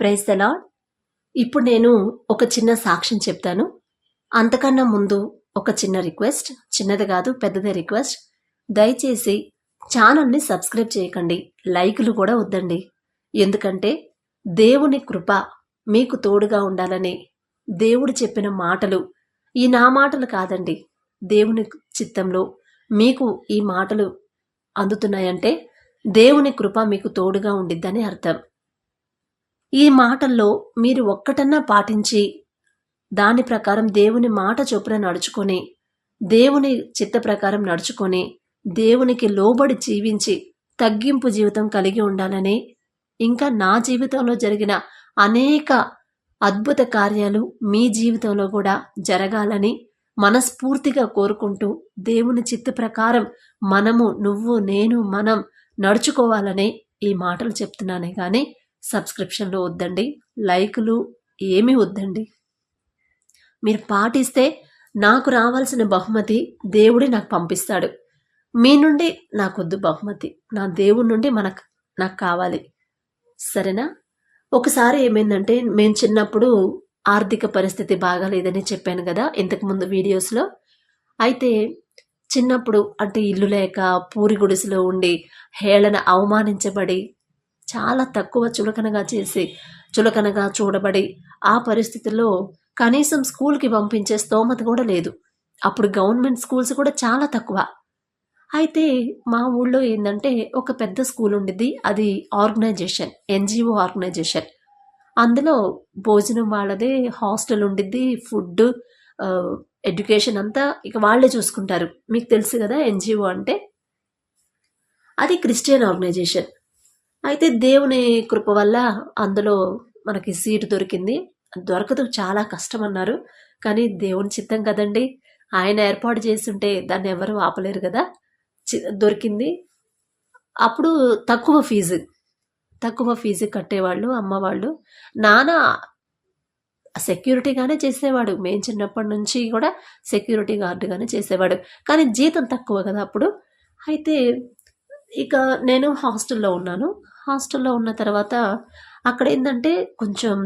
Praise the lord ఇప్పుడు నేను ఒక చిన్న సాక్ష్యం చెప్తాను. అంతకన్నా ముందు ఒక చిన్న రిక్వెస్ట్ చిన్నది కాదు పెద్దదే రిక్వెస్ట్. దయచేసి ఛానల్ని సబ్స్క్రైబ్ చేయకండి లైకులు కూడా వద్దండి. ఎందుకంటే దేవుని కృప మీకు తోడుగా ఉండాలని దేవుడు చెప్పిన మాటలు ఈ నా మాటలు కాదండి. దేవుని చిత్తంలో మీకు ఈ మాటలు అందుతున్నాయంటే దేవుని కృప మీకు తోడుగా ఉండిద్దని అర్థం. ఈ మాటల్లో మీరు ఒక్కటన్నా పాటించి దాని ప్రకారం దేవుని మాట చొప్పున నడుచుకొని దేవుని చిత్త ప్రకారం నడుచుకొని దేవునికి లోబడి జీవించి తగ్గింపు జీవితం కలిగి ఉండాలని ఇంకా నా జీవితంలో జరిగిన అనేక అద్భుత కార్యాలు మీ జీవితంలో కూడా జరగాలని మనస్ఫూర్తిగా కోరుకుంటూ దేవుని చిత్త ప్రకారం మనము నువ్వు నేను మనం నడుచుకోవాలని ఈ మాటలు చెప్తున్నానే కానీ సబ్స్క్రిప్షన్లు వద్దండి లైకులు ఏమీ వద్దండి. మీరు పాటిస్తే నాకు రావాల్సిన బహుమతి దేవుడే నాకు పంపిస్తాడు. మీ నుండి నాకొద్దు బహుమతి. నా దేవుడి నుండి మనకు నాకు కావాలి. సరేనా? ఒకసారి ఏమైందంటే మేము చిన్నప్పుడు ఆర్థిక పరిస్థితి బాగాలేదని చెప్పాను కదా ఇంతకుముందు వీడియోస్లో. అయితే చిన్నప్పుడు అంటే ఇల్లు లేక పూరి గుడిసెలో ఉండి హేళన అవమానించబడి చాలా తక్కువ చులకనగా చేసి చులకనగా చూడబడి ఆ పరిస్థితుల్లో కనీసం స్కూల్కి పంపించే స్తోమత కూడా లేదు. అప్పుడు గవర్నమెంట్ స్కూల్స్ కూడా చాలా తక్కువ. అయితే మా ఊళ్ళో ఏంటంటే ఒక పెద్ద స్కూల్ ఉండిద్ది అది ఆర్గనైజేషన్ ఎన్జిఓ ఆర్గనైజేషన్. అందులో భోజనం వాళ్ళదే హాస్టల్ ఉండిద్ది ఫుడ్ ఎడ్యుకేషన్ అంతా ఇక వాళ్ళే చూసుకుంటారు. మీకు తెలుసు కదా ఎన్జిఓ అంటే? అది క్రిస్టియన్ ఆర్గనైజేషన్. అయితే దేవుని కృప వల్ల అందులో మనకి సీటు దొరికింది. దొరకదు చాలా కష్టం అన్నారు కానీ దేవుని చిత్తం కదండి. ఆయన ఏర్పాటు చేస్తుంటే దాన్ని ఎవరు ఆపలేరు కదా. దొరికింది. అప్పుడు తక్కువ ఫీజు. తక్కువ ఫీజు కట్టేవాళ్ళు అమ్మవాళ్ళు. నాన్న సెక్యూరిటీగానే చేసేవాడు. మేము చిన్నప్పటి నుంచి కూడా సెక్యూరిటీ గార్డుగానే చేసేవాడు. కానీ జీతం తక్కువ కదా అప్పుడు. అయితే ఇక నేను హాస్టల్లో ఉన్నాను. హాస్టల్లో ఉన్న తర్వాత అక్కడ ఏంటంటే కొంచెం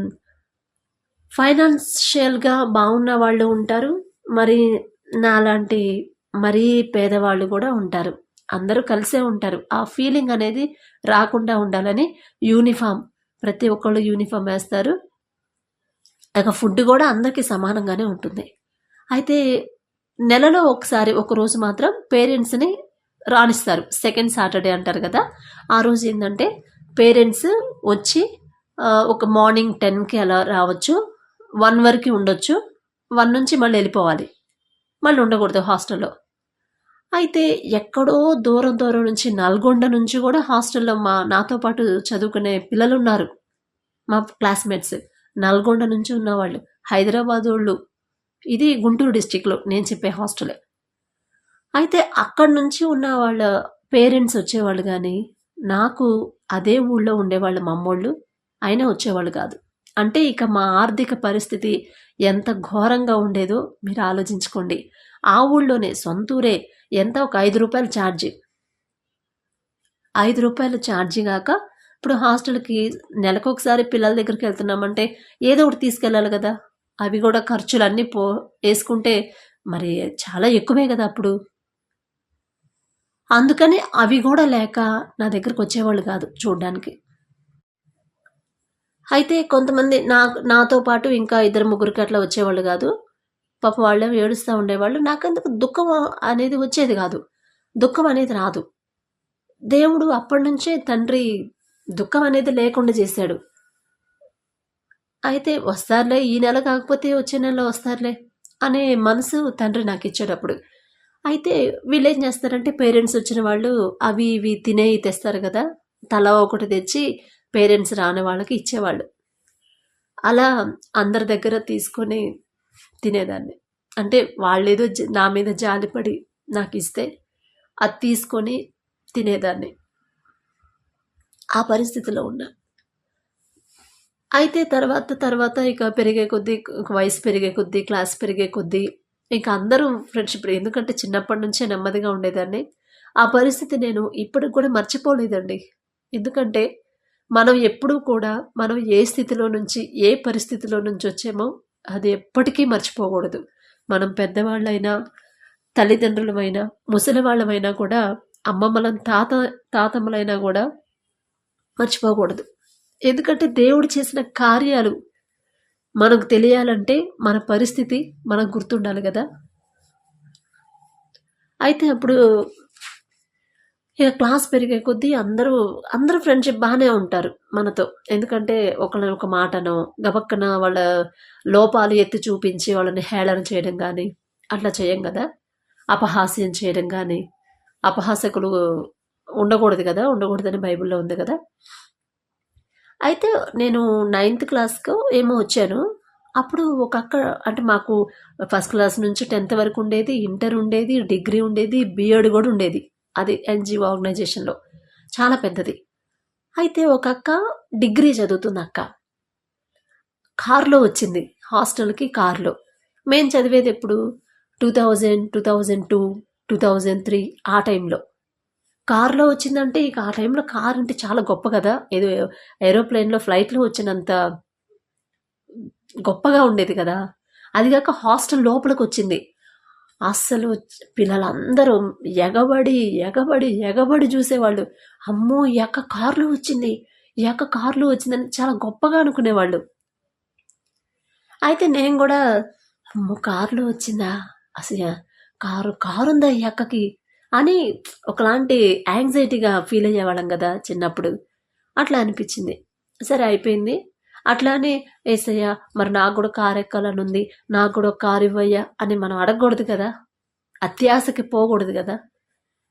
ఫైనాన్షియల్గా బాగున్న వాళ్ళు ఉంటారు. మరి నాలాంటి మరీ పేదవాళ్ళు కూడా ఉంటారు. అందరూ కలిసే ఉంటారు. ఆ ఫీలింగ్ అనేది రాకుండా ఉండాలని యూనిఫామ్ ప్రతి ఒక్కళ్ళు యూనిఫామ్ వేస్తారు. ఇక ఫుడ్ కూడా అందరికీ సమానంగానే ఉంటుంది. అయితే నెలలో ఒకసారి ఒకరోజు మాత్రం పేరెంట్స్ని రాణిస్తారు. సెకండ్ సాటర్డే అంటారు కదా ఆ రోజు ఏంటంటే పేరెంట్స్ వచ్చి ఒక మార్నింగ్ టెన్కి అలా రావచ్చు. వన్ వరకు ఉండొచ్చు. వన్ నుంచి మళ్ళీ వెళ్ళిపోవాలి. మళ్ళీ ఉండకూడదు హాస్టల్లో. అయితే ఎక్కడో దూరం దూరం నుంచి నల్గొండ నుంచి కూడా హాస్టల్లో మా నాతో పాటు చదువుకునే పిల్లలు ఉన్నారు మా క్లాస్మేట్స్. నల్గొండ నుంచి ఉన్నవాళ్ళు. హైదరాబాద్ వాళ్ళు ఇది గుంటూరు డిస్టిక్లో నేను చెప్పే హాస్టలే. అయితే అక్కడి నుంచి ఉన్న వాళ్ళ పేరెంట్స్ వచ్చేవాళ్ళు కానీ నాకు అదే ఊళ్ళో ఉండేవాళ్ళు మమ్మోళ్ళు అయినా వచ్చేవాళ్ళు కాదు. అంటే ఇక మా ఆర్థిక పరిస్థితి ఎంత ఘోరంగా ఉండేదో మీరు ఆలోచించుకోండి. ఆ ఊళ్ళోనే సొంతూరే ఎంత ఒక ఐదు రూపాయలు ఛార్జీ. ఐదు రూపాయలు ఛార్జీ కాక ఇప్పుడు హాస్టల్కి నెలకు ఒకసారి పిల్లల దగ్గరికి వెళ్తున్నామంటే ఏదో ఒకటి తీసుకెళ్ళాలి కదా. అవి కూడా ఖర్చులు అన్నీ పో వేసుకుంటే మరి చాలా ఎక్కువే కదా అప్పుడు. అందుకని అవి కూడా లేక నా దగ్గరకు వచ్చేవాళ్ళు కాదు చూడడానికి. అయితే కొంతమంది నా నాతో పాటు ఇంకా ఇద్దరు ముగ్గురికి అట్లా వచ్చేవాళ్ళు కాదు. పాప వాళ్ళు ఏడుస్తూ ఉండేవాళ్ళు. నాకెందుకు దుఃఖం అనేది వచ్చేది కాదు. దుఃఖం అనేది రాదు. దేవుడు అప్పటి నుంచే తండ్రి దుఃఖం అనేది లేకుండా చేశాడు. అయితే వస్తారులే ఈ నెల కాకపోతే వచ్చే నెలలో వస్తారులే అనే మనసు తండ్రి నాకు ఇచ్చేటప్పుడు. అయితే వీళ్ళు ఏం చేస్తారంటే పేరెంట్స్ వచ్చిన వాళ్ళు అవి ఇవి తినే తెస్తారు కదా తల ఒకటి తెచ్చి పేరెంట్స్ రాని వాళ్ళకి ఇచ్చేవాళ్ళు. అలా అందరి దగ్గర తీసుకొని తినేదాన్ని. అంటే వాళ్ళేదో నా మీద జాలిపడి నాకు ఇస్తే అది తీసుకొని తినేదాన్ని. ఆ పరిస్థితిలో ఉన్నా. అయితే తర్వాత తర్వాత ఇక పెరిగే కొద్దీ వయసు పెరిగే కొద్దీ క్లాస్ పెరిగే కొద్దీ ఇంకా అందరూ ఫ్రెండ్షిప్ ఎందుకంటే చిన్నప్పటి నుంచే నెమ్మదిగా ఉండేదాన్ని. ఆ పరిస్థితి నేను ఇప్పటికి కూడా మర్చిపోలేదండి. ఎందుకంటే మనం ఎప్పుడూ కూడా మనం ఏ స్థితిలో నుంచి ఏ పరిస్థితిలో నుంచి వచ్చామో అది ఎప్పటికీ మర్చిపోకూడదు. మనం పెద్దవాళ్ళైనా తల్లిదండ్రులమైనా ముసలి వాళ్ళమైనా కూడా అమ్మమ్మలం తాత తాతమ్మలైనా కూడా మర్చిపోకూడదు. ఎందుకంటే దేవుడు చేసిన కార్యాలు మనకు తెలియాలంటే మన పరిస్థితి మనకు గుర్తుండాలి కదా. అయితే అప్పుడు ఇక క్లాస్ పెరిగే కొద్దీ అందరూ అందరూ ఫ్రెండ్షిప్ బాగానే ఉంటారు మనతో. ఎందుకంటే ఒకళ్ళని ఒక మాటనో గబక్కన వాళ్ళ లోపాలు ఎత్తి చూపించి వాళ్ళని హేళన చేయడం కానీ అట్లా చేయం కదా. అపహాస్యం చేయడం కానీ అపహాసకులు ఉండకూడదు కదా ఉండకూడదని బైబిల్లో ఉంది కదా. అయితే నేను నైన్త్ క్లాస్కు ఏమో వచ్చాను. అప్పుడు ఒక అక్క అంటే మాకు ఫస్ట్ క్లాస్ నుంచి టెన్త్ వరకు ఉండేది ఇంటర్ ఉండేది డిగ్రీ ఉండేది బిఎడ్ కూడా ఉండేది. అది ఎన్జిఓ ఆర్గనైజేషన్లో చాలా పెద్దది. అయితే ఒక అక్క డిగ్రీ చదువుతుంది అక్క. కార్లో వచ్చింది. హాస్టల్కి కార్లో. మేము చదివేది ఎప్పుడు? Two thousand two thousand two two thousand three ఆ టైంలో. కార్లో వచ్చిందంటే ఇక ఆ టైంలో కార్ అంటే చాలా గొప్ప కదా. ఏదో ఏరోప్లేన్లో ఫ్లైట్లో వచ్చినంత గొప్పగా ఉండేది కదా. అది కాక హాస్టల్ లోపలికి వచ్చింది. అస్సలు పిల్లలందరూ ఎగబడి ఎగబడి ఎగబడి చూసేవాళ్ళు. అమ్మో ఈ అక్క కారులో వచ్చింది ఈ అక్క కారులో వచ్చిందని చాలా గొప్పగా అనుకునేవాళ్ళు. అయితే నేను కూడా అమ్మో కారులో వచ్చిందా? అసలు కారు కారు ఉందా ఈ అక్కకి అని ఒకలాంటి యాంగ్జైటీగా ఫీల్ అయ్యేవాళ్ళం కదా చిన్నప్పుడు. అట్లా అనిపించింది. సరే అయిపోయింది. అట్లానే ఏసయ్య మరి నాకు కూడా కారు ఎక్కాలని ఉంది నాకు కూడా కారు ఇవ్వయ్యా అని మనం అడగకూడదు కదా. అత్యాశకి పోకూడదు కదా.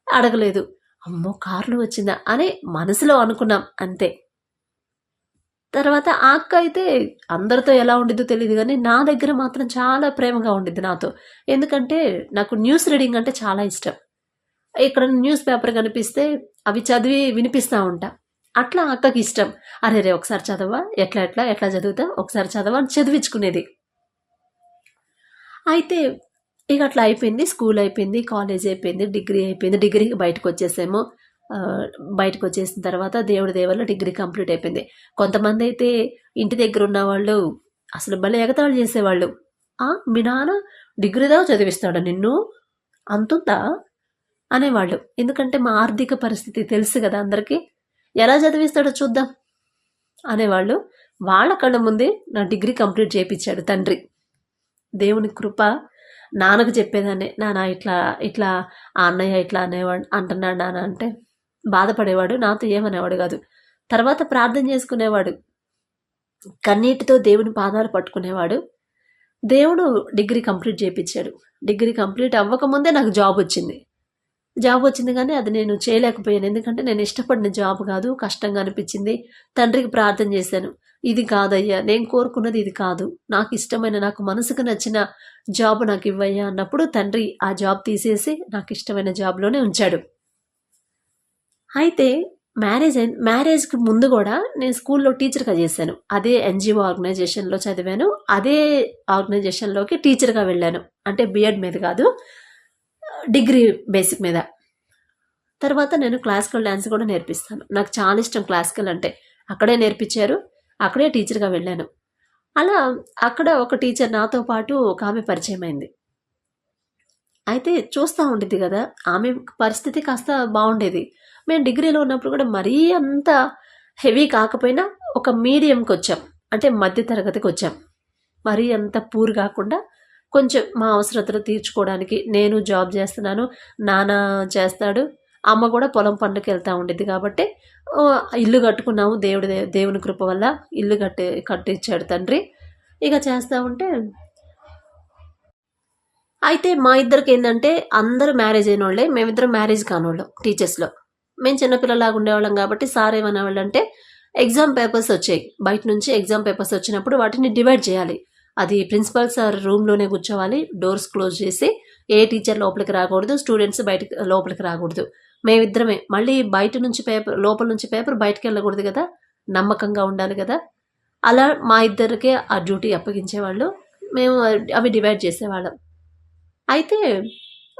అడగలేదు. అమ్మో కార్లు వచ్చిందా అని మనసులో అనుకున్నాం అంతే. తర్వాత ఆ అక్క అయితే అందరితో ఎలా ఉండిద్దో తెలియదు కానీ నా దగ్గర మాత్రం చాలా ప్రేమగా ఉండిద్ది నాతో. ఎందుకంటే నాకు న్యూస్ రీడింగ్ అంటే చాలా ఇష్టం. ఇక్కడ న్యూస్ పేపర్ కనిపిస్తే అవి చదివి వినిపిస్తూ ఉంటా. అట్లా అక్కకి ఇష్టం. అరే రే ఒకసారి చదవా? ఎట్లా ఎట్లా? ఎట్లా చదువుతా? ఒకసారి చదవా? అని చదివించుకునేది. అయితే ఇక అట్లా అయిపోయింది. స్కూల్ అయిపోయింది కాలేజ్ అయిపోయింది డిగ్రీ అయిపోయింది. డిగ్రీకి బయటకు వచ్చేసాము. బయటకు వచ్చేసిన తర్వాత దేవుడి దేవల్ల డిగ్రీ కంప్లీట్ అయిపోయింది. కొంతమంది అయితే ఇంటి దగ్గర ఉన్న వాళ్ళు అసలు భలే ఎగతాళి చేసేవాళ్ళు. మీ నాన్న డిగ్రీ దాకా చదివిస్తాడా నిన్ను? అంతుందా? అనేవాళ్ళు. ఎందుకంటే మా ఆర్థిక పరిస్థితి తెలుసు కదా అందరికీ. ఎలా చదివిస్తాడో చూద్దాం అనేవాళ్ళు. వాళ్ళ కళ్ళ ముందే నా డిగ్రీ కంప్లీట్ చేయించాడు తండ్రి. దేవుని కృప నాన్నకు చెప్పేదాన్ని నాన్న ఇట్లా ఇట్లా ఆ అన్నయ్య ఇట్లా అనేవాడు అంటున్నాడు నాన్న అంటే బాధపడేవాడు. నాతో ఏమనేవాడు కాదు. తర్వాత ప్రార్థన చేసుకునేవాడు. కన్నీటితో దేవుని పాదాలు పట్టుకునేవాడు. దేవుడు డిగ్రీ కంప్లీట్ చేయించాడు. డిగ్రీ కంప్లీట్ అవ్వకముందే నాకు జాబ్ వచ్చింది. జాబ్ వచ్చింది కానీ అది నేను చేయలేకపోయాను. ఎందుకంటే నేను ఇష్టపడిన జాబ్ కాదు కష్టంగా అనిపించింది. తండ్రికి ప్రార్థన చేశాను. ఇది కాదయ్యా నేను కోరుకున్నది ఇది కాదు. నాకు ఇష్టమైన నాకు మనసుకు నచ్చిన జాబ్ నాకు ఇవ్వయ్యా అన్నప్పుడు తండ్రి ఆ జాబ్ తీసేసి నాకు ఇష్టమైన జాబ్లోనే ఉంచాడు. అయితే మ్యారేజ్ అయిన మ్యారేజ్కి ముందు కూడా నేను స్కూల్లో టీచర్గా చేశాను. అదే ఎన్జిఓ ఆర్గనైజేషన్లో చదివాను. అదే ఆర్గనైజేషన్లోకి టీచర్గా వెళ్ళాను. అంటే బిఎడ్ మీద కాదు. డిగ్రీ బేసిక్ మీద. తర్వాత నేను క్లాసికల్ డ్యాన్స్ కూడా నేర్పిస్తాను. నాకు చాలా ఇష్టం క్లాసికల్ అంటే. అక్కడే నేర్పించారు. అక్కడే టీచర్గా వెళ్ళాను. అలా అక్కడ ఒక టీచర్ నాతో పాటు ఒక ఆమె పరిచయం అయింది. అయితే చూస్తూ ఉండేది కదా ఆమె పరిస్థితి కాస్త బాగుండేది. మేము డిగ్రీలో ఉన్నప్పుడు కూడా మరీ అంత హెవీ కాకపోయినా ఒక మీడియంకి వచ్చాం అంటే మధ్య తరగతికి వచ్చాం మరీ అంత పూర్ కాకుండా కొంచెం మా అవసరతలు తీర్చుకోవడానికి నేను జాబ్ చేస్తున్నాను నాన్న చేస్తాడు అమ్మ కూడా పొలం పనులకు వెళ్తూ ఉండేది కాబట్టి ఇల్లు కట్టుకున్నాము దేవుడి దే- దేవుని కృప వల్ల ఇల్లు కట్టి కట్టించాడు తండ్రి. ఇక చేస్తూ ఉంటే అయితే మా ఇద్దరికి ఏంటంటే అందరూ మ్యారేజ్ అయిన వాళ్ళే మేమిద్దరం మ్యారేజ్ కానివాళ్ళం టీచర్స్లో. మేము చిన్నపిల్లలాగా ఉండేవాళ్ళం కాబట్టి సార్ ఏమనేవాళ్ళు అంటే ఎగ్జామ్ పేపర్స్ వచ్చాయి. బయట నుంచి ఎగ్జామ్ పేపర్స్ వచ్చినప్పుడు వాటిని డివైడ్ చేయాలి. అది ప్రిన్సిపల్ సార్ రూమ్లోనే కూర్చోవాలి. డోర్స్ క్లోజ్ చేసి ఏ టీచర్ లోపలికి రాకూడదు స్టూడెంట్స్ బయటకు లోపలికి రాకూడదు. మేమిద్దరమే. మళ్ళీ బయట నుంచి పేపర్ లోపల నుంచి పేపర్ బయటకు వెళ్ళకూడదు కదా. నమ్మకంగా ఉండాలి కదా. అలా మా ఇద్దరికే ఆ డ్యూటీ అప్పగించేవాళ్ళు. మేము అవి డివైడ్ చేసేవాళ్ళం. అయితే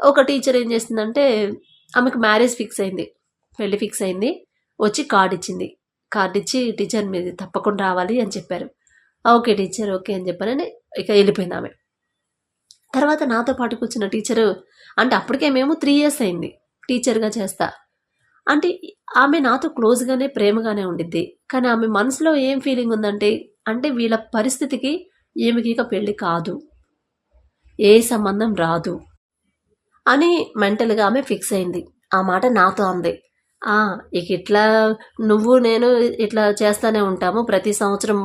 ఒక టీచర్ ఏం చేసిందంటే ఆమెకు మ్యారేజ్ ఫిక్స్ అయింది. పెళ్ళి ఫిక్స్ అయింది. వచ్చి కార్డు ఇచ్చింది. కార్డు ఇచ్చి టీచర్ మీరు తప్పకుండా రావాలి అని చెప్పారు. ఓకే టీచర్ ఓకే అని చెప్పానని ఇక వెళ్ళిపోయింది ఆమె. తర్వాత నాతో పాటు కూర్చున్న టీచరు అంటే అప్పటికే మేము త్రీ ఇయర్స్ అయింది టీచర్గా చేస్తా. అంటే ఆమె నాతో క్లోజ్గానే ప్రేమగానే ఉండిద్ది. కానీ ఆమె మనసులో ఏం ఫీలింగ్ ఉందంటే అంటే వీళ్ళ పరిస్థితికి ఈమెకి ఇక పెళ్ళి కాదు. ఏ సంబంధం రాదు. అని మెంటల్గా ఆమె ఫిక్స్ అయింది. ఆ మాట నాతో అంది. ఇక ఇట్లా నువ్వు నేను ఇట్లా చేస్తానే ఉంటాము. ప్రతి సంవత్సరం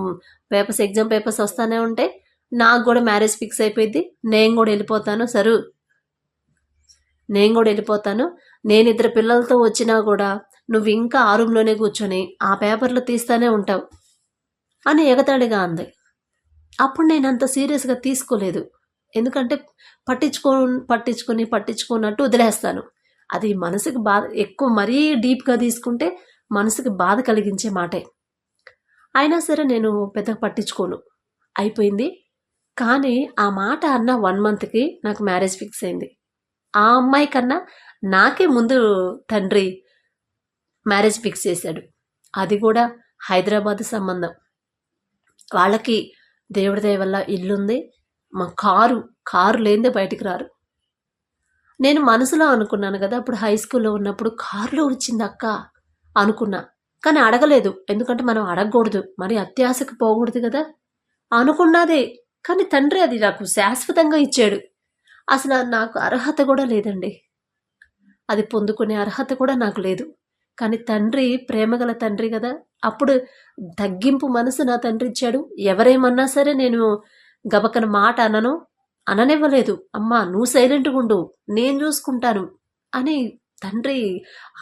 పేపర్స్ ఎగ్జామ్ పేపర్స్ వస్తూనే ఉంటే నాకు కూడా మ్యారేజ్ ఫిక్స్ అయిపోయింది. నేను కూడా వెళ్ళిపోతాను. సరు నేను కూడా వెళ్ళిపోతాను. నేను ఇద్దరు పిల్లలతో వచ్చినా కూడా నువ్వు ఇంకా ఆ రూమ్లోనే కూర్చొని ఆ పేపర్లు తీస్తానే ఉంటావు అని ఎగతాడిగా అంది. అప్పుడు నేను అంత సీరియస్గా తీసుకోలేదు. ఎందుకంటే పట్టించుకో పట్టించుకొని పట్టించుకున్నట్టు వదిలేస్తాను. అది మనసుకు బాధ ఎక్కువ మరీ డీప్గా తీసుకుంటే మనసుకు బాధ కలిగించే మాటే. అయినా సరే నేను పెద్దగా పట్టించుకోను. అయిపోయింది. కానీ ఆ మాట అన్న వన్ మంత్కి నాకు మ్యారేజ్ ఫిక్స్ అయింది. ఆ అమ్మాయి కన్నా నాకే ముందు తండ్రి మ్యారేజ్ ఫిక్స్ చేశాడు. అది కూడా హైదరాబాద్ సంబంధం. వాళ్ళకి దేవుడి దయ వల్ల ఇల్లుంది. మా కారు కారు లేనిదే బయటికి రారు. నేను మనసులో అనుకున్నాను కదా అప్పుడు హై స్కూల్లో ఉన్నప్పుడు కారులో వచ్చింది అక్క అనుకున్నా. కానీ అడగలేదు. ఎందుకంటే మనం అడగకూడదు. మరి అత్యాశకు పోకూడదు కదా. అనుకున్నదే. కానీ తండ్రి అది నాకు శాశ్వతంగా ఇచ్చాడు. అసలు నాకు అర్హత కూడా లేదండి. అది పొందుకునే అర్హత కూడా నాకు లేదు. కానీ తండ్రి ప్రేమగల తండ్రి కదా. అప్పుడు తగ్గింపు మనసు నా తండ్రి ఇచ్చాడు. ఎవరేమన్నా సరే నేను గబకన మాట అనను. అననివ్వలేదు. అమ్మా నువ్వు సైలెంట్గా ఉండు నేను చూసుకుంటాను అని తండ్రి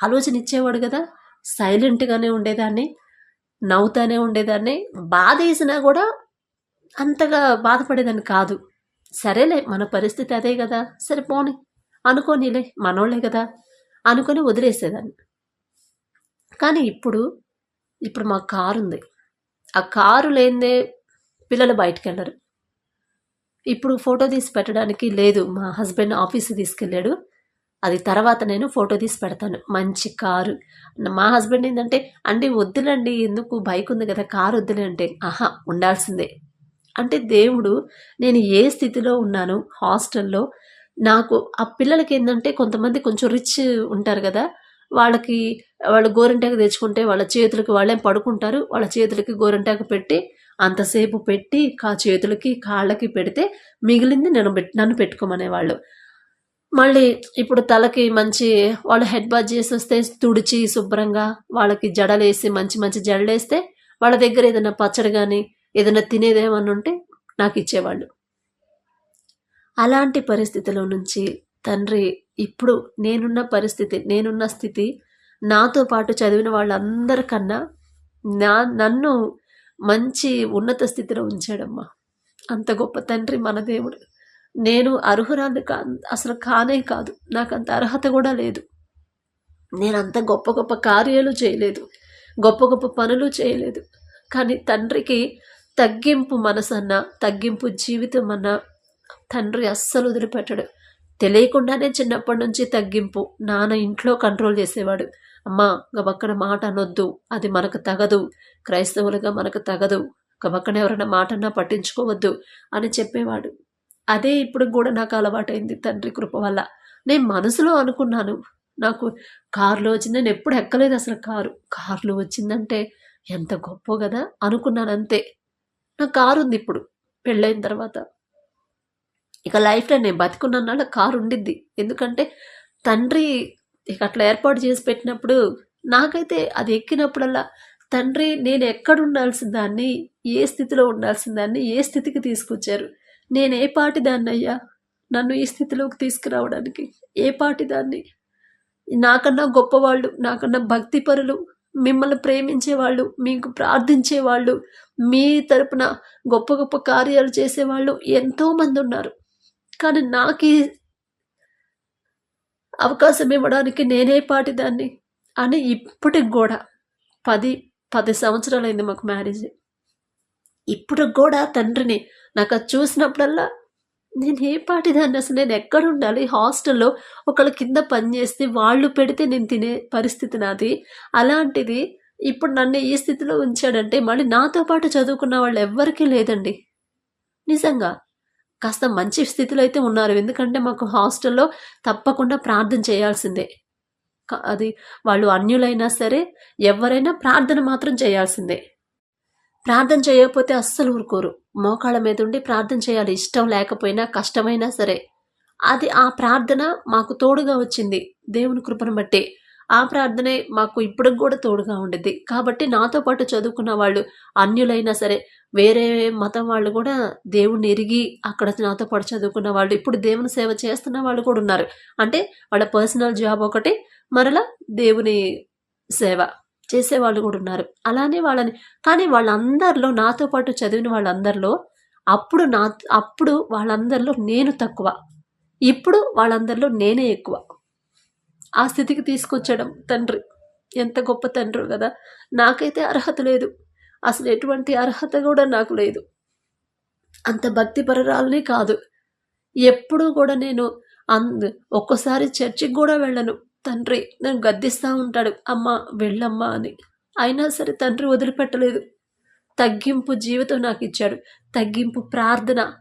ఆలోచన ఇచ్చేవాడు కదా సైలెంట్గానే ఉండేదాన్ని నవ్వుతానే ఉండేదాన్ని బాధ వేసినా కూడా అంతగా బాధపడేదాన్ని కాదు. సరేలే మన పరిస్థితి అదే కదా సరే పోని అనుకోనిలే మనోళ్ళే కదా అనుకొని వదిలేసేదాన్ని. కానీ ఇప్పుడు ఇప్పుడు మా కారు ఉంది ఆ కారు లేనిదే పిల్లలు బయటికి వెళ్ళరు ఇప్పుడు ఫోటో తీసి పెట్టడానికి లేదు. మా హస్బెండ్ ఆఫీస్కి తీసుకెళ్ళాడు. అది తర్వాత నేను ఫోటో తీసి పెడతాను. మంచి కారు. మా హస్బెండ్ ఏంటంటే అండి వద్దులండి ఎందుకు? బైక్ ఉంది కదా కారు వద్దులే అంటే ఆహా ఉండాల్సిందే. అంటే దేవుడు నేను ఏ స్థితిలో ఉన్నాను హాస్టల్లో నాకు ఆ పిల్లలకి ఏంటంటే కొంతమంది కొంచెం రిచ్ ఉంటారు కదా వాళ్ళకి వాళ్ళు గోరింటాకు తెచ్చుకుంటే వాళ్ళ చేతులకి వాళ్ళే పడుకుంటారు వాళ్ళ చేతులకి గోరింటాకు పెట్టి అంతసేపు పెట్టి కా చేతులకి కాళ్ళకి పెడితే మిగిలింది నేను నన్ను పెట్టుకోమనేవాళ్ళు. మళ్ళీ ఇప్పుడు తలకి మంచి వాళ్ళు హెడ్ బాత్ చేసి వస్తే తుడిచి శుభ్రంగా వాళ్ళకి జడలేసి మంచి మంచి జడలేస్తే వాళ్ళ దగ్గర ఏదైనా పచ్చడి కానీ ఏదైనా తినేదేమన్నా ఉంటే నాకు ఇచ్చేవాళ్ళు. అలాంటి పరిస్థితిలో నుంచి తండ్రి ఇప్పుడు నేనున్న పరిస్థితి నేనున్న స్థితి నాతో పాటు చదివిన వాళ్ళందరికన్నా నా నన్ను మంచి ఉన్నత స్థితిలో ఉంచాడమ్మా. అంత గొప్ప తండ్రి మన దేవుడు. నేను అర్హురాలు కా అసలు కానే కాదు. నాకు అంత అర్హత కూడా లేదు. నేను అంత గొప్ప గొప్ప కార్యాలు చేయలేదు. గొప్ప గొప్ప పనులు చేయలేదు. కానీ తండ్రికి తగ్గింపు మనసన్న తగ్గింపు జీవితం అన్న తండ్రి అస్సలు వదిలిపెట్టడు. తెలియకుండానే చిన్నప్పటి నుంచి తగ్గింపు నాన్న ఇంట్లో కంట్రోల్ చేసేవాడు. అమ్మా గబక్కన మాట అనొద్దు. అది మనకు తగదు. క్రైస్తవులుగా మనకు తగదు. గబక్కన ఎవరైనా మాటన్నా పట్టించుకోవద్దు అని చెప్పేవాడు. అదే ఇప్పుడు కూడా నాకు అలవాటైంది తండ్రి కృప వల్ల. నేను మనసులో అనుకున్నాను. నాకు కారులో వచ్చింది నేను ఎప్పుడు ఎక్కలేదు అసలు కారు. కారులో వచ్చిందంటే ఎంత గొప్ప కదా అనుకున్నాను అంతే. నా కారు ఉంది ఇప్పుడు పెళ్ళైన తర్వాత. ఇక లైఫ్లో నేను బతికున్నాను కారు ఉండిద్ది. ఎందుకంటే తండ్రి ఇక అట్లా ఏర్పాటు చేసి పెట్టినప్పుడు నాకైతే అది ఎక్కినప్పుడల్లా తండ్రి నేను ఎక్కడ ఉండాల్సిన దాన్ని ఏ స్థితిలో ఉండాల్సిన దాన్ని ఏ స్థితికి తీసుకొచ్చారు? నేను ఏ పాటి దాన్ని అయ్యా నన్ను ఈ స్థితిలోకి తీసుకురావడానికి ఏ పాటి దాన్ని? నాకన్నా గొప్పవాళ్ళు నాకన్నా భక్తిపరులు మిమ్మల్ని ప్రేమించేవాళ్ళు మీకు ప్రార్థించేవాళ్ళు మీ తరపున గొప్ప గొప్ప కార్యాలు చేసేవాళ్ళు ఎంతోమంది ఉన్నారు. కానీ నాకు అవకాశం ఇవ్వడానికి నేనే పాటిదాన్ని అని ఇప్పటికి కూడా పది పది సంవత్సరాలైంది మాకు మ్యారేజ్. ఇప్పుడు కూడా తండ్రిని నాకు అది చూసినప్పుడల్లా నేను ఏ పాటిదాన్ని అసలు? నేను ఎక్కడ ఉండాలి? హాస్టల్లో ఒకళ్ళ కింద పని చేస్తే వాళ్ళు పెడితే నేను తినే పరిస్థితి నాది. అలాంటిది ఇప్పుడు నన్ను ఈ స్థితిలో ఉంచాడంటే మళ్ళీ నాతో పాటు చదువుకున్న వాళ్ళు ఎవ్వరికీ లేదండి. నిజంగా కాస్త మంచి స్థితిలో అయితే ఉన్నారు. ఎందుకంటే మాకు హాస్టల్లో తప్పకుండా ప్రార్థన చేయాల్సిందే. అది వాళ్ళు అన్యులైనా సరే ఎవరైనా ప్రార్థన మాత్రం చేయాల్సిందే. ప్రార్థన చేయకపోతే అస్సలు ఊరుకోరు. మోకాళ్ళ మీద ఉండి ప్రార్థన చేయాలి. ఇష్టం లేకపోయినా కష్టమైనా సరే. అది ఆ ప్రార్థన మాకు తోడుగా వచ్చింది. దేవుని కృపను బట్టి. ఆ ప్రార్థనే మాకు ఇప్పటికి కూడా తోడుగా ఉండేది కాబట్టి నాతో పాటు చదువుకున్న వాళ్ళు అన్యులైనా సరే వేరే మతం వాళ్ళు కూడా దేవుణ్ణి ఎరిగి అక్కడ నాతో పాటు చదువుకున్న వాళ్ళు ఇప్పుడు దేవుని సేవ చేస్తున్న వాళ్ళు కూడా ఉన్నారు. అంటే వాళ్ళ పర్సనల్ జాబ్ ఒకటి మరలా దేవుని సేవ చేసే వాళ్ళు కూడా ఉన్నారు. అలానే వాళ్ళని కానీ వాళ్ళందరిలో నాతో పాటు చదివిన వాళ్ళందరిలో అప్పుడు నా అప్పుడు వాళ్ళందరిలో నేను తక్కువ. ఇప్పుడు వాళ్ళందరిలో నేనే ఎక్కువ. ఆ స్థితికి తీసుకొచ్చడం తండ్రి. ఎంత గొప్ప తండ్రి కదా. నాకైతే అర్హత లేదు. అసలు ఎటువంటి అర్హత కూడా నాకు లేదు. అంత భక్తిపరరాలనే కాదు. ఎప్పుడూ కూడా నేను అంద ఒక్కసారి చర్చికి కూడా వెళ్ళను. తండ్రి నన్ను గద్దిస్తూ ఉంటాడు. అమ్మ వెళ్ళమ్మా అని. అయినా సరే తండ్రి వదిలిపెట్టలేదు. తగ్గింపు జీవితం నాకు ఇచ్చాడు. తగ్గింపు ప్రార్థన.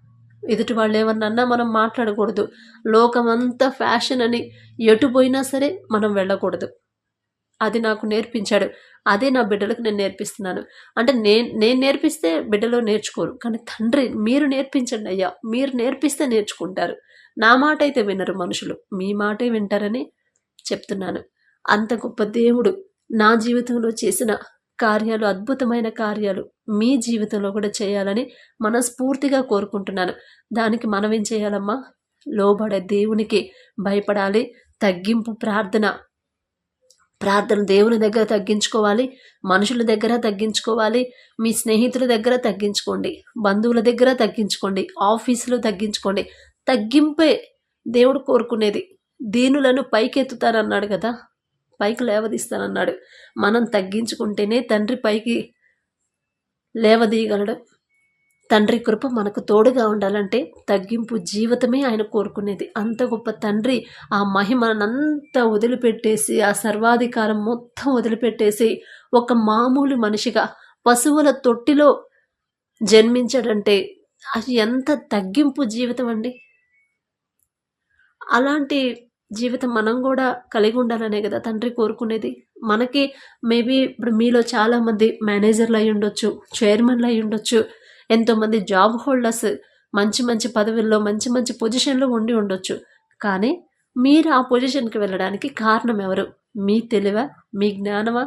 ఎదుటి వాళ్ళు ఏమన్నా మనం మాట్లాడకూడదు. లోకమంతా ఫ్యాషన్ అని ఎటు పోయినా సరే మనం వెళ్ళకూడదు. అది నాకు నేర్పించాడు. అదే నా బిడ్డలకు నేను నేర్పిస్తున్నాను. అంటే నేను నేను నేర్పిస్తే బిడ్డలు నేర్చుకోరు. కానీ తండ్రి మీరు నేర్పించండి అయ్యా. మీరు నేర్పిస్తే నేర్చుకుంటారు. నా మాట అయితే వినరు మనుషులు. మీ మాటే వింటారని చెప్తున్నాను. అంత గొప్ప దేవుడు నా జీవితంలో చేసిన కార్యాలు అద్భుతమైన కార్యాలు మీ జీవితంలో కూడా చేయాలని మనస్ఫూర్తిగా కోరుకుంటున్నాను. దానికి మనం ఏం చేయాలమ్మా? లోబడే దేవునికి భయపడాలి. తగ్గింపు ప్రార్థన. ప్రార్థన దేవుని దగ్గర తగ్గించుకోవాలి మనుషుల దగ్గర తగ్గించుకోవాలి మీ స్నేహితుల దగ్గర తగ్గించుకోండి బంధువుల దగ్గర తగ్గించుకోండి ఆఫీసులో తగ్గించుకోండి. తగ్గింపే దేవుడు కోరుకునేది. దీనులను పైకెత్తుతారన్నాడు కదా పైకి లేవదీస్తానన్నాడు. మనం తగ్గించుకుంటేనే తండ్రి పైకి లేవదీయగలడు. తండ్రి కృప మనకు తోడుగా ఉండాలంటే తగ్గింపు జీవితమే ఆయన కోరుకునేది. అంత గొప్ప తండ్రి ఆ మహిమనంతా వదిలిపెట్టేసి ఆ సర్వాధికారం మొత్తం వదిలిపెట్టేసి ఒక మామూలు మనిషిగా పశువుల తొట్టిలో జన్మించాడంటే అది ఎంత తగ్గింపు జీవితం అండి. అలాంటి జీవితం మనం కూడా కలిగి ఉండాలనే కదా తండ్రి కోరుకునేది. మనకి మేబీ ఇప్పుడు మీలో చాలామంది మేనేజర్లు అయి ఉండొచ్చు చైర్మన్లు అయి ఉండొచ్చు ఎంతోమంది జాబ్ హోల్డర్స్ మంచి మంచి పదవుల్లో మంచి మంచి పొజిషన్లో ఉండి ఉండొచ్చు. కానీ మీరు ఆ పొజిషన్కి వెళ్ళడానికి కారణం ఎవరు? మీ తెలివ? మీ జ్ఞానమా?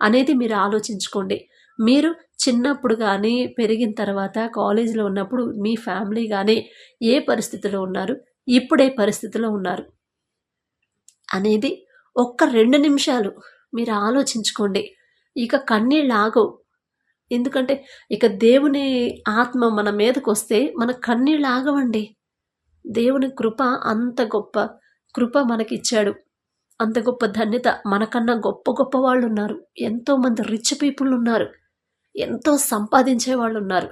అనేది మీరు ఆలోచించుకోండి. మీరు చిన్నప్పుడు కానీ పెరిగిన తర్వాత కాలేజీలో ఉన్నప్పుడు మీ ఫ్యామిలీ కానీ ఏ పరిస్థితిలో ఉన్నారు? ఇప్పుడే పరిస్థితిలో ఉన్నారు. అనేది ఒక్క రెండు నిమిషాలు మీరు ఆలోచించుకోండి. ఇక కన్నీళ్ళు ఆగవు. ఎందుకంటే ఇక దేవుని ఆత్మ మన మీదకు వస్తే మన కన్నీళ్ళు ఆగవండి. దేవుని కృప అంత గొప్ప కృప మనకిచ్చాడు. అంత గొప్ప ధన్యత మనకన్నా గొప్ప గొప్ప వాళ్ళు ఉన్నారు ఎంతోమంది రిచ్ పీపుల్ ఉన్నారు. ఎంతో సంపాదించే వాళ్ళు ఉన్నారు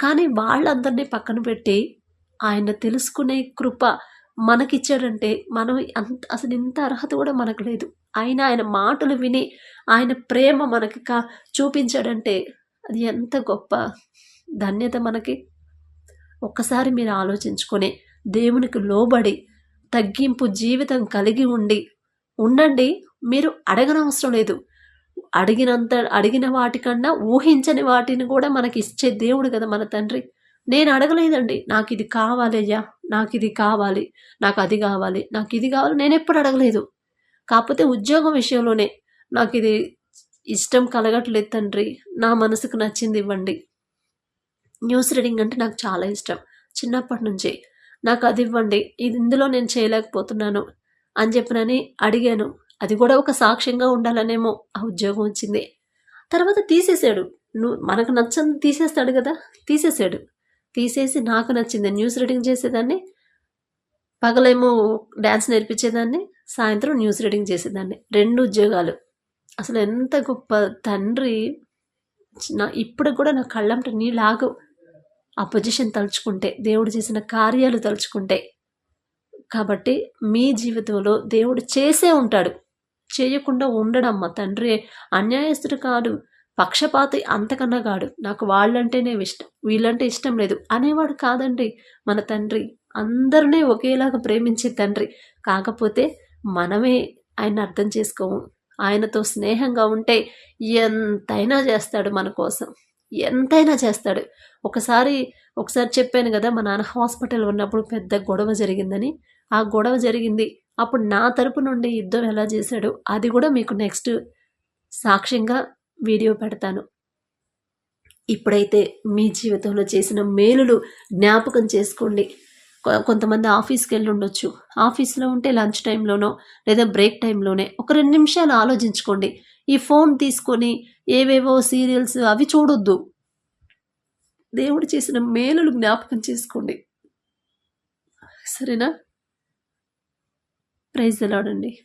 కానీ వాళ్ళందరినీ పక్కన పెట్టి ఆయన తెలుసుకునే కృప మనకిచ్చాడంటే మనం అంత అసలు ఇంత అర్హత కూడా మనకు లేదు. ఆయన ఆయన మాటలు విని ఆయన ప్రేమ మనకి కా చూపించాడంటే అది ఎంత గొప్ప ధన్యత మనకి. ఒక్కసారి మీరు ఆలోచించుకొని దేవునికి లోబడి తగ్గింపు జీవితం కలిగి ఉండి ఉండండి మీరు అడగనవసరం లేదు. అడిగినంత అడిగిన వాటికన్నా ఊహించని వాటిని కూడా మనకి ఇచ్చే దేవుడు కదా మన తండ్రి. నేను అడగలేదండి. నాకు ఇది కావాలయ్యా నాకు ఇది కావాలి. నాకు అది కావాలి. నాకు ఇది కావాలి. నేను ఎప్పుడు అడగలేదు. కాకపోతే ఉద్యోగం విషయంలోనే నాకు ఇది ఇష్టం కలగట్లేదు తండ్రి. నా మనసుకు నచ్చింది ఇవ్వండి. న్యూస్ రీడింగ్ అంటే నాకు చాలా ఇష్టం. చిన్నప్పటి నుంచి నాకు అది ఇవ్వండి. ఇది ఇందులో నేను చేయలేకపోతున్నాను అని చెప్పినని అడిగాను. అది కూడా ఒక సాక్ష్యంగా ఉండాలనేమో ఆ ఉద్యోగం వచ్చింది. తర్వాత తీసేసాడు నువ్వు మనకు నచ్చని తీసేస్తాడు కదా? తీసేసాడు తీసేసి నాకు నచ్చింది. న్యూస్ రీడింగ్ చేసేదాన్ని పగలేమో డ్యాన్స్ నేర్పించేదాన్ని సాయంత్రం న్యూస్ రీడింగ్ చేసేదాన్ని. రెండు ఉద్యోగాలు. అసలు ఎంత గొప్ప తండ్రి. నా ఇప్పుడు కూడా నా కళ్ళంట నీళ్ళు ఆగవు ఆ పొజిషన్ తలుచుకుంటే దేవుడు చేసిన కార్యాలు తలుచుకుంటే. కాబట్టి మీ జీవితంలో దేవుడు చేసే ఉంటాడు. చేయకుండా ఉండడమ్మ తండ్రి అన్యాయస్తుడు కాదు. పక్షపాతి అంతకన్నా కాడు నాకు వాళ్ళంటేనే ఇష్టం. వీళ్ళంటే ఇష్టం లేదు. అనేవాడు కాదండి మన తండ్రి. అందరినీ ఒకేలాగా ప్రేమించే తండ్రి. కాకపోతే మనమే ఆయన అర్థం చేసుకోము. ఆయనతో స్నేహంగా ఉంటే ఎంతైనా చేస్తాడు మన కోసం. ఎంతైనా చేస్తాడు. ఒకసారి ఒకసారి చెప్పాను కదా మా నాన్న హాస్పిటల్ ఉన్నప్పుడు పెద్ద గొడవ జరిగిందని. ఆ గొడవ జరిగింది. అప్పుడు నా తరపు నుండి యుద్ధం ఎలా చేశాడు? అది కూడా మీకు నెక్స్ట్ సాక్ష్యంగా వీడియో పెడతాను. ఇప్పుడైతే మీ జీవితంలో చేసిన మేలులు జ్ఞాపకం చేసుకోండి. కొ- కొంతమంది ఆఫీస్కి వెళ్ళి ఉండొచ్చు ఆఫీస్లో ఉంటే లంచ్ టైంలోనో లేదా బ్రేక్ టైంలోనే ఒక రెండు నిమిషాలు ఆలోచించుకోండి. ఈ ఫోన్ తీసుకొని ఏవేవో సీరియల్స్ అవి చూడొద్దు. దేవుడు చేసిన మేలులు జ్ఞాపకం చేసుకోండి. సరేనా? ప్రైజ్ ఎలాడండి